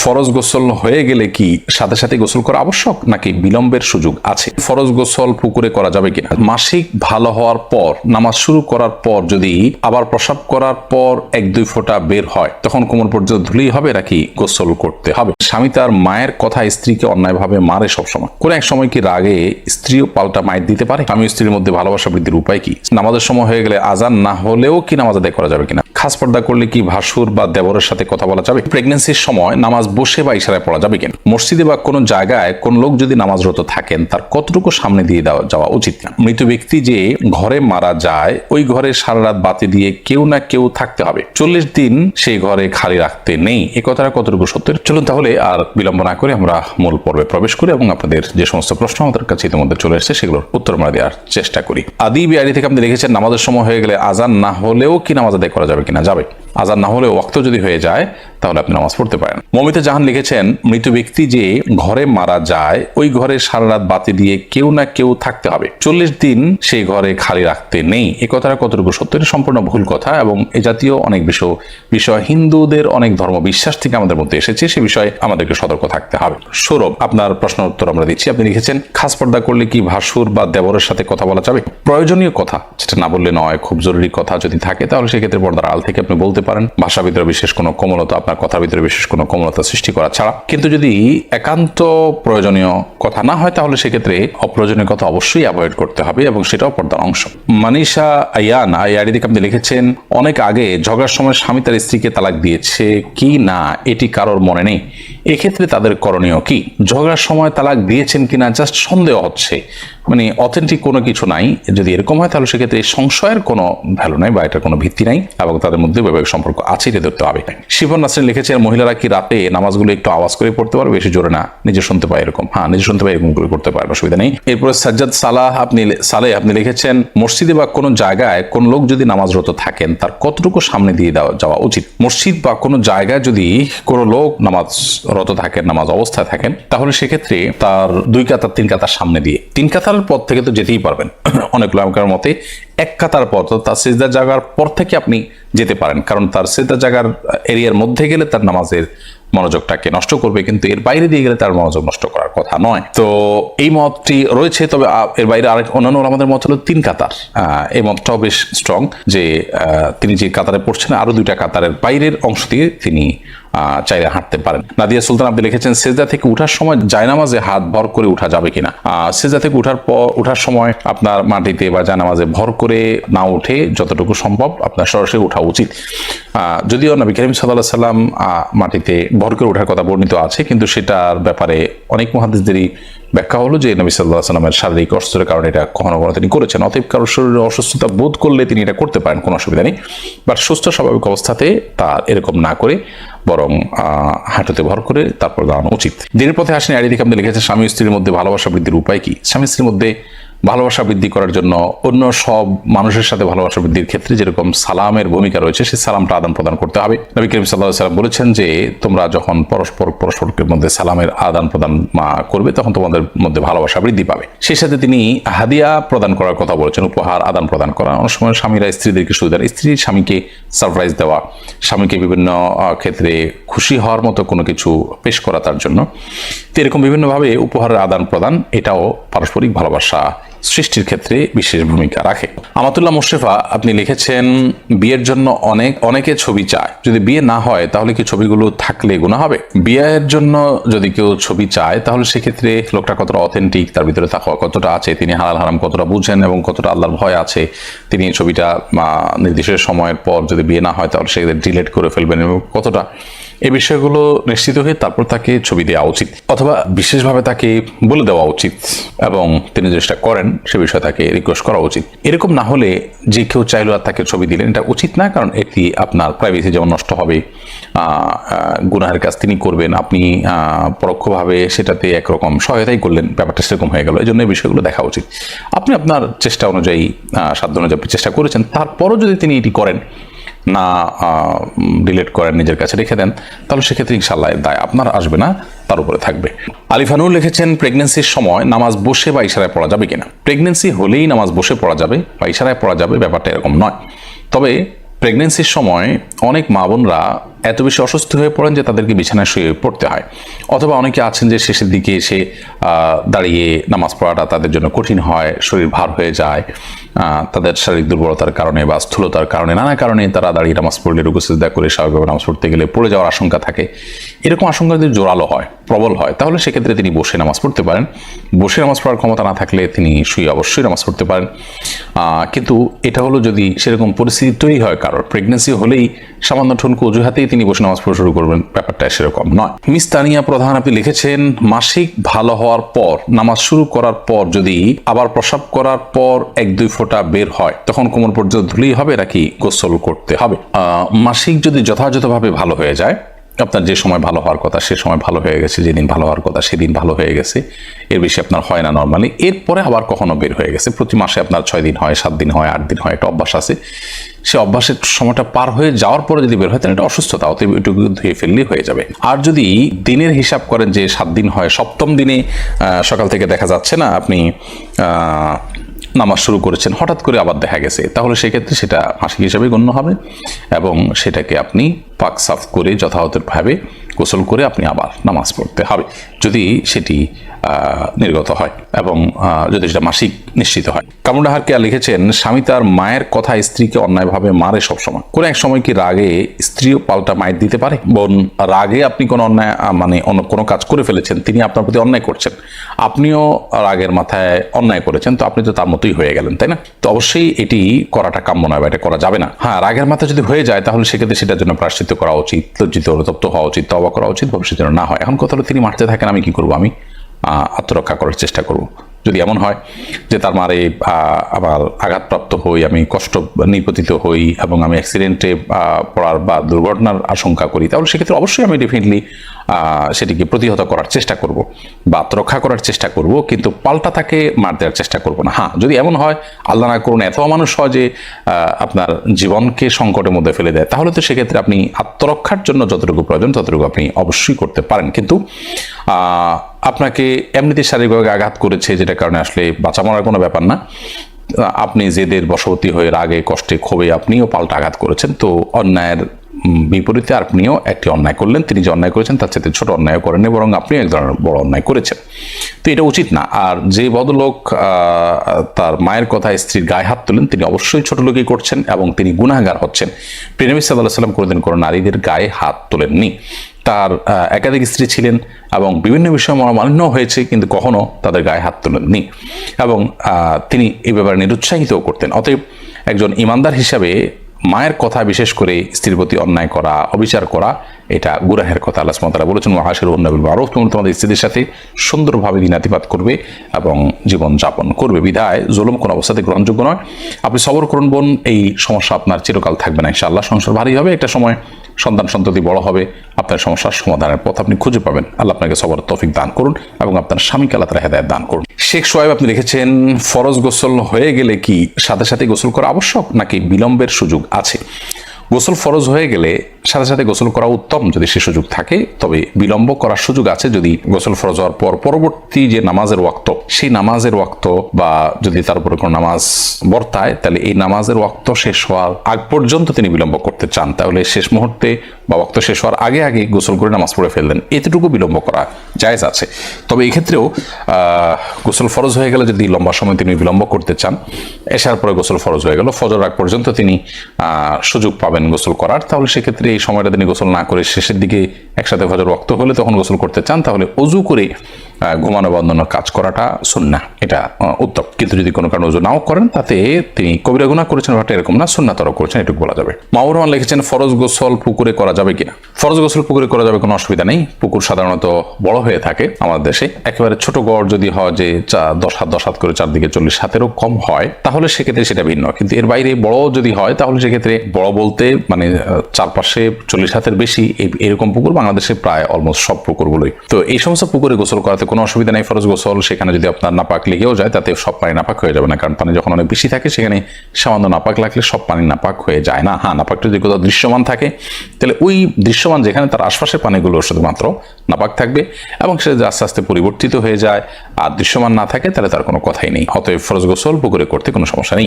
ফরজ গোসল হয়ে গেলে কি সাথে সাথে গোসল করা আবশ্যক, নাকি বিলম্বের সুযোগ আছে? ফরজ গোসল পুকুরে করা যাবে কিনা? মাসিক ভালো হওয়ার পর, নামাজ শুরু করার পর যদি আবার প্রসাব করার পর এক দুই ফোঁটা বের হয়, তখন কোমর পর্যন্ত ধুলেই হবে, নাকি গোসল করতে হবে? স্বামী তার মায়ের কথা স্ত্রীকে অন্যায়ভাবে মারে সবসময়। কোন এক সময় কি রাগে স্ত্রীও পাল্টা মায়ের দিতে পারে? স্বামী স্ত্রীর মধ্যে ভালোবাসা বৃদ্ধির উপায় কি? নামাজের সময় হয়ে গেলে আজান না হলেও কি নামাজ আদায় করা যাবে কিনা? খাস পর্দা করলে কি ভাসুর বা দেবরের সাথে কথা বলা যাবে? প্রেগনেন্সির সময় নামাজ বসে বা ইশারায় পড়া যাবে কিনা? মসজিদে বা কোনো জায়গায় কোন লোক যদি নামাজরত থাকেন, তার কতটুকু সামনে দিয়ে দেওয়া যাওয়া উচিত না মৃত ব্যক্তি যে ঘরে মারা যায়, ওই ঘরে সারা রাত বাতি দিয়ে কেউ না কেউ থাকতে হবে। চল্লিশ দিন সেই ঘরে খালি রাখতে নেই। এ কথাটা কতটুকু সত্য চলুন তাহলে আর বিলম্ব না করে আমরা মূল পর্বে প্রবেশ করি এবং আপনাদের যে সমস্ত প্রশ্ন আমাদের কাছে ইতিমধ্যে চলে এসেছে, সেগুলোর উত্তর আমরা দেওয়ার চেষ্টা করি। আদি বিআরি থেকে আপনি লিখেছেন নামাজের সময় হয়ে গেলে আজান না হলেও কি নামাজ আদায় করা যাবে কিনা যাবে? আজান না হলেও ওয়াক্ত যদি হয়ে যায়, তাহলে আপনি নামাজ পড়তে পারেন। মমিতা জাহান লিখেছেন, মৃত ব্যক্তি যে ঘরে মারা যায়, ওই ঘরে সারা রাত বাতি দিয়ে কেউ না কেউ থাকতে হবে। চল্লিশ দিন সেই ঘরে খালি রাখতে নেই। এ কথাটা কতটুকু সত্য? এটা সম্পূর্ণ ভুল কথা এবং এ জাতীয় অনেক বিষয় বিষয় হিন্দুদের অনেক ধর্ম বিশ্বাস থেকে আমাদের মধ্যে এসেছে, সে বিষয়ে আমাদেরকে সতর্ক থাকতে হবে। সৌরভ, আপনার প্রশ্নের উত্তর আমরা দিচ্ছি। আপনি লিখেছেন, খাস পর্দা করলে কি ভাসুর বা দেবরের সাথে কথা বলা যাবে? প্রয়োজনীয় কথা, যেটা না বললে নয়, খুব জরুরি কথা যদি থাকে, তাহলে সেক্ষেত্রে পর্দার আল থেকে আপনি বলতে পারেন। ভাষা ভিতরে বিশেষ কোনো কোমলতা, আপনার কথার ভিতরে বিশেষ কোনো কোমলতা সৃষ্টি করা ছাড়া। কিন্তু যদি একান্ত প্রয়োজনীয় কথা না হয়, তাহলে সেক্ষেত্রে অপ্রয়োজনীয় কথা অবশ্যই অ্যাভয়েড করতে হবে এবং সেটাও পর্দার অংশ। মানিষা আয়ান আয়ারি দিকে আপনি লিখেছেন, অনেক আগে ঝগড়ার সময় স্বামী তার স্ত্রীকে তালাক দিয়েছে কি না, এটি কারোর মনে নেই। এক্ষেত্রে তাদের করণীয় কি? ঝগড়ার সময় তালাক দিয়েছেন কিনা জাস্ট সন্দেহ হচ্ছে। মানে অথেন্টিক কোনো কিছু নাই। যদি এরকম হয়, তাহলে সেক্ষেত্রে সংশয়ের কোনো ভ্যালু নাই বা এটার কোনো ভিত্তি নাই এবং তাদের মধ্যে বৈবাহিক সম্পর্ক আছে এটা ধরতে হবে শিবন নাসরিন লিখেছেন, মহিলারা কি রাতে নামাজগুলো একটু আওয়াজ করে পড়তে পারবে? বেশি জোরে না। নিজে শুনতে পায় এরকম। হ্যাঁ নিজে শুনতে পায়, এরকম করে করতে পারেন অসুবিধা নেই। এরপরে সাজ্জাদ সালাহ আপনি সালে আপনি লিখেছেন, মসজিদে বা কোনো জায়গায় কোন লোক যদি নামাজরত থাকেন, তার কতটুকু সামনে দিয়ে দেওয়া, যাওয়া উচিত? মসজিদ বা কোনো জায়গায় যদি কোনো লোক নামাজরত থাকেন, নামাজ অবস্থায় থাকেন, তাহলে সেক্ষেত্রে তার দুই কাতার, তিন কাতার সামনে দিয়ে। তিন কাতার পর থেকে তো যেতেই পারবেন। অনেক লোকের মতে এক কাতার পর তার সেজদা জাগার পর থেকে আপনি যেতে পারেন। কারণ তার সেজদা জাগার এরিয়ার মধ্যে গেলে তার নামাজের মনোযোগটাকে নষ্ট করবে, কিন্তু এর বাইরে দিয়ে গেলে তার মনোযোগ নষ্ট করার কথা নয়। তো এই মতটি রয়েছে, তবে এর বাইরে আরেক অন্যান্য আমাদের মত হলো তিন কাতার। এই মতটাও বেশ স্ট্রং যে তিনি যে কাতারে পড়ছেন আরও দুইটা কাতারের বাইরের অংশ দিয়ে তিনি চাইলে হাঁটতে পারেন। নাদিয়া সুলতান আপনি লিখেছেন, সেজদা থেকে উঠার সময় জায়নামাজে হাত ভর করে উঠা যাবে কিনা? সেজদা থেকে উঠার পর উঠার সময় আপনার মাটিতে বা জায়নামাজে ভর করে না উঠে যতটুকু সম্ভব আপনার সরাসরি ওঠা উচিত। যদিও নবী করিম সাল্লাহ সাল্লাম মাটিতে ভর করে ওঠার কথা বর্ণিত আছে, কিন্তু সেটার ব্যাপারে অনেক মহাদেশদেরই ব্যাখ্যা হলো যে নবী সাল্লাহ সাল্লামের শারীরিক অসুস্থতার কারণে এটা কখনো কখনো তিনি করেছেন। অতএব কারোর শরীরে অসুস্থতা বোধ করলে তিনি এটা করতে পারেন, কোনো অসুবিধা নেই। বাট সুস্থ স্বাভাবিক অবস্থাতে তা এরকম না করে, বরং হাঁটুতে ভর করে তারপর দাঁড়ানো উচিত। দিনের পথে আসেন আরি দিকে আপনি লিখেছেন, স্বামী স্ত্রীর মধ্যে ভালোবাসা বৃদ্ধির উপায় কি? স্বামী স্ত্রীর মধ্যে ভালোবাসা বৃদ্ধি করার জন্য অন্য সব মানুষের সাথে ভালোবাসা বৃদ্ধির ক্ষেত্রে যেরকম সালামের ভূমিকা রয়েছে সেই সালামটা আদান প্রদান করতে হবে। নবী করিম সাল্লাহ সাল্লাম বলেছেন যে, তোমরা যখন পরস্পর পরস্পরের মধ্যে সালামের আদান প্রদান করবে, তখন তোমাদের মধ্যে ভালোবাসা বৃদ্ধি পাবে। সেই সাথে তিনি হাদিয়া প্রদান করার কথা বলেছেন, উপহার আদান প্রদান করা। অনেক সময় স্বামীরা স্ত্রীদেরকে সুবিধা স্ত্রী স্বামীকে সারপ্রাইজ দেওয়া, স্বামীকে বিভিন্ন ক্ষেত্রে খুশি হওয়ার মতো কোনো কিছু পেশ করা তার জন্য। তো এরকম বিভিন্নভাবে উপহারের আদান প্রদান, এটাও পারস্পরিক ভালোবাসা সৃষ্টির ক্ষেত্রে বিশেষ ভূমিকা রাখে। আমাতুল্লাহ মোশেফা আপনি লিখেছেন, বিয়ের জন্য অনেক, অনেকে ছবি চায়। যদি বিয়ে না হয়, তাহলে কি ছবিগুলো থাকলে গুণা হবে? বিয়ের জন্য যদি কেউ ছবি চায়, তাহলে সেক্ষেত্রে লোকটা কতটা অথেন্টিক তার ভিতরে থাকা কতটা আছে, তিনি হালাল, হারাম কতটা বুঝেন এবং কতটা আল্লাহর ভয় আছে, তিনি ছবিটা নির্দিষ্ট সময়ের পর যদি বিয়ে না হয়, তাহলে সেক্ষেত্রে ডিলেট করে ফেলবেন এবং কতটা এই বিষয়গুলো নিশ্চিত হয়ে তারপর তাকে ছবি দেওয়া উচিত, অথবা বিশেষভাবে তাকে বলে দেওয়া উচিত এবং তিনি চেষ্টা করেন সে বিষয়ে তাকে রিকোয়েস্ট করা উচিত। এরকম না হলে যে কেউ চাইলো আর তাকে ছবি দিলেন, এটা উচিত না, কারণ এটি আপনার প্রাইভেসি যেমন নষ্ট হবে গুনাহের কাজ তিনি করবেন, আপনি পরোক্ষভাবে সেটাতে একরকম সহায়তাই করলেন, ব্যাপারটা সেরকম হয়ে গেল। এই জন্য এই বিষয়গুলো দেখা উচিত। আপনি আপনার চেষ্টা অনুযায়ী সাধ্য অনুযায়ী চেষ্টা করেছেন, তারপরও যদি তিনি এটি করেন না ডিলেট করেন, নিজের কাছে রেখে দেন, তাহলে সেক্ষেত্রে ইনশাল্লাহ দায় আপনার আসবে না, তার উপরে থাকবে। আলিফানুর লিখেছেন প্রেগনেন্সির সময় নামাজ বসে বা ইশারায় পড়া যাবে কিনা? প্রেগনেন্সি হলেই নামাজ বসে পড়া যাবে বা ইশারায় পড়া যাবে, ব্যাপারটা এরকম নয়। তবে প্রেগনেন্সির সময় অনেক মা বোনরা এত বেশি অসুস্থ হয়ে পড়েন যে তাদেরকে বিছানায় শুয়ে পড়তে হয়। অথবা অনেকে আছেন যে শেষের দিকে এসে দাঁড়িয়ে নামাজ পড়াটা তাদের জন্য কঠিন হয়, শরীর ভার হয়ে যায় তাদের শারীরিক দুর্বলতার কারণে বা স্থূলতার কারণে, নানা কারণে তারা দাঁড়িয়ে নামাজ পড়লে রুকুসিদা করে স্বাভাবিকভাবে নামাজ পড়তে গেলে পড়ে যাওয়ার আশঙ্কা থাকে। এরকম আশঙ্কা যদি জোরালো হয়, প্রবল হয়, তাহলে সেক্ষেত্রে তিনি বসে নামাজ পড়তে পারেন। বসে নামাজ পড়ার ক্ষমতা না থাকলে তিনি শুয়ে অবশ্যই নামাজ পড়তে পারেন। কিন্তু এটা হলো যদি সেরকম পরিস্থিতি তৈরি হয় কারোর প্রেগনেন্সি হলেই সামান্য ঠুনকু অজুহাতেই তিনি বসে নামাজ পড়া শুরু করবেন। ব্যাপারটা সেরকম নয়। মিস তানিয়া প্রধান, আপনি লিখেছেন, মাসিক ভালো হওয়ার পর, নামাজ শুরু করার পর যদি আবার প্রসাব করার পর এক দুই ফোঁটা বের হয়, তখন কোমর পর্যন্ত ধুলেই হবে নাকি গোসল করতে হবে? মাসিক যদি যথাযথভাবে ভালো হয়ে যায় আপনার যে সময় ভালো হওয়ার কথা, সে সময় ভালো হয়ে গেছে, যেদিন ভালো হওয়ার কথা সেদিন ভালো হয়ে গেছে। এর বেশি আপনার হয় না নর্মালি এরপরে আবার কখনো বের হয়ে গেছে। প্রতি মাসে আপনার ছয় দিন হয়, সাত দিন হয়, আট দিন হয়, একটা অভ্যাস আছে। সে অভ্যাসের সময়টা পার হয়ে যাওয়ার পরে যদি বের হয়, তাহলে এটা অসুস্থতা, অতএব এটুকু ধুয়ে ফেললেই হয়ে যাবে। আর যদি দিনের হিসাব করেন যে সাত দিন হয়, সপ্তম দিনে সকাল থেকে দেখা যাচ্ছে না, আপনি নামাজ শুরু করেছেন, হঠাৎ করে আবার দেখা গেছে, তাহলে সেক্ষেত্রে সেটা মাসিক হিসাবে গণ্য হবে এবং সেটাকে আপনি পাক সাফ করে যথাযথভাবে গোসল করে আপনি আবার নামাজ পড়তে হবে, যদি সেটি নির্গত হয় এবং যদি সেটা মাসিক নিশ্চিত হয়। কামুন্ডাহার কে লিখেছেন, স্বামী তার মায়ের কথা স্ত্রীকে অন্যায়ভাবে মারে সবসময়। কোন এক সময় কি রাগে স্ত্রীও পাল্টা মায়ের দিতে পারে? বোন, রাগে আপনি কোনো অন্যায় মানে অন্য কোনো কাজ করে ফেলেছেন, তিনি আপনার প্রতি অন্যায় করছেন। আপনিও রাগের মাথায় অন্যায় করেছেন, তো আপনি তো তার মতোই হয়ে গেলেন, তাই না? তো অবশ্যই এটি করাটা কাম্য নয় বা এটা করা যাবে না। হ্যাঁ রাগের মাথায় যদি হয়ে যায়, তাহলে সেক্ষেত্রে সেটার জন্য প্রাশ্চিত্য করা উচিত, লজ্জিত, অনুতপ্ত হওয়া উচিত তবা করা উচিত, ভবিষ্যতে যেন না হয়। এখন কথা হলো, তিনি মারতে থাকেন, আমি কি করব? আমি আত্মরক্ষা করার চেষ্টা করব। যদি এমন হয় যে তার মারে আবার আঘাতপ্রাপ্ত হই, আমি কষ্ট, নিপতিত হই, এবং আমি অ্যাক্সিডেন্টে পড়ার বা দুর্ঘটনার আশঙ্কা করি, তাহলে সেক্ষেত্রে অবশ্যই আমি ডেফিনেটলি সেটিকে প্রতিহত করার চেষ্টা করব বা আত্মরক্ষা করার চেষ্টা করব, কিন্তু পাল্টা তাকে মার দেওয়ার চেষ্টা করব না। হ্যাঁ যদি এমন হয়, আল্লাহ না করুন, এত মানুষ হয় যে আপনার জীবনকে সংকটের মধ্যে ফেলে দেয়, তাহলে তো সেক্ষেত্রে আপনি আত্মরক্ষার জন্য যতটুকু প্রয়োজন, ততটুকু আপনি অবশ্যই করতে পারেন। কিন্তু আপনাকে এমনিতে শারীরিকভাবে আঘাত করেছে যেটা কারণে আসলে বাঁচা মরার কোনো ব্যাপার না। আপনি জেদের, বশবর্তী হয়ে রাগে, কষ্টে ক্ষোভে আপনিও পাল্টা আঘাত করেছেন, তো অন্যায়ের বিপরীতে আপনিও একটি অন্যায় করলেন, তিনি যে অন্যায় করেছেন তার সাথে ছোট অন্যায় করেননি, বরং আপনিও এক ধরনের বড় অন্যায় করেছেন। তো এটা উচিত না। আর যে ভদ্রলোক তার মায়ের কথা স্ত্রীর গায়ে হাত তোলেন, তিনি অবশ্যই ছোট লোকই করছেন এবং তিনি গুনাহগার হচ্ছেন। প্রেনবী সাল্লাহ সাল্লাম কোনোদিন কোনো নারীদের গায়ে হাত তোলেননি। তার একাধিক স্ত্রী ছিলেন এবং বিভিন্ন বিষয়ে মনোমালিন্য হয়েছে, কিন্তু কখনো তাদের গায়ে হাত তোলেননি। এবং তিনি এ ব্যাপারে নিরুৎসাহিতও করতেন। অতএব একজন ইমানদার হিসাবে মায়ের কথা বিশেষ করে স্ত্রীর প্রতি অন্যায় করা অবিচার করা এটা গুরাহের কথা আল্লাহ সুবহানাহু বলেছেন মহাশের উন্নবিল মারুফ তোমরা তোমাদের স্ত্রীদের সাথে সুন্দরভাবে দিনাতিপাত করবে এবং জীবন যাপন করবে। বিধায় জুলুম কোনো অবস্থাতে গ্রহণযোগ্য নয়। আপনি সবর করুন বোন, এই সমস্যা আপনার চিরকাল থাকবে না, ইনশাআল্লাহ। সংসার ভারী হবে, একটা সময় সন্তান সন্ততি বড় হবে, আপনার সমস্যার সমাধানের পথ আপনি খুঁজে পাবেন। আল্লাহ আপনাকে সবর তৌফিক দান করুন এবং আপনার স্বামীকে আল্লাহ হেদায়েত দান করুন। শেখ সোয়েব আপনি লিখেছেন ফরজ গোসল হয়ে গেলে কি সাথে সাথে গোসল করা আবশ্যক নাকি বিলম্বের সুযোগ আছে? গোসল ফরজ হয়ে গেলে সাথে সাথে গোসল করা উত্তম যদি সে সুযোগ থাকে। তবে বিলম্ব করার সুযোগ আছে যদি গোসল ফরজ হওয়ার পর পরবর্তী যে নামাজের ওয়াক্ত, সেই নামাজের ওয়াক্ত বা যদি তার উপরে কোনো নামাজ বর্তায়, তাহলে এই নামাজের ওয়াক্ত শেষ হওয়ার আগ পর্যন্ত তিনি বিলম্ব করতে চান। তাহলে শেষ মুহূর্তে বা ওয়াক্ত শেষ হওয়ার আগে আগে গোসল করে নামাজ পড়ে ফেললেন। এতটুকু বিলম্ব করা জায়েজ আছে। তবে এক্ষেত্রেও গোসল ফরজ হয়ে গেলে যদি লম্বা সময় তিনি বিলম্ব করতে চান, এসার পরে গোসল ফরজ হয়ে গেল। ফজর আগ পর্যন্ত তিনি সুযোগ পাবেন গোসল করার। তাহলে সেক্ষেত্রে এই সময়টা তিনি গোসল না করে শেষের দিকে একসাথে ফজর রক্ত হলে তখন গোসল করতে চান, তাহলে অজু করে ঘুমানো বন্ধনের কাজ করাটা সুন্না, এটা উত্তম। কিন্তু যদি কোনো কারণে নাও করেন, তাতে তিনি কবিরা গুণা করেছেন বা এরকম না সুন্নাতর করেছেন, এটুকু বলা যাবে। মাউর রহমান লিখেছেন, ফরজ গোসল পুকুরে করা যাবে কিনা? ফরজ গোসল পুকুরে করা যাবে কোনো অসুবিধা নেই। পুকুর সাধারণত বড় হয়ে থাকে আমাদের দেশে। একেবারে ছোট গড় যদি হয় যে চা- দশ হাত দশ হাত করে চারদিকে চল্লিশ হাতেরও কম হয়, তাহলে সেক্ষেত্রে সেটা ভিন্ন। কিন্তু এর বাইরে বড় যদি হয়, তাহলে সেক্ষেত্রে বড় বলতে মানে চারপাশে চল্লিশ হাতের বেশি এরকম পুকুর বাংলাদেশে প্রায় অলমোস্ট সব পুকুরগুলোই। তো এই সমস্ত পুকুরে গোসল করাতে কোনো অসুবিধা নেই, ফরজ গোসল, সেখানে যদি আপনার নাপাক লেগেও যায়, তাতে সব পানি নাপাক হয়ে যাবে না, কারণ পানি যখন অনেক বেশি থাকে, সেখানে সামান্য নাপাক লাগলে সব পানি নাপাক হয়ে যায় না। হ্যাঁ নাপাকটা যদি কোথাও দৃশ্যমান থাকে, তাহলে ওই দৃশ্যমান যেখানে তার আশপাশের পানিগুলো শুধুমাত্র নাপাক থাকবে এবং সে আস্তে আস্তে পরিবর্তিত হয়ে যায়, আর দৃশ্যমান না থাকে, তাহলে তার কোনো কথাই নেই। অতএব ফরজ গোসল পুকুরে করতে কোনো সমস্যা নেই।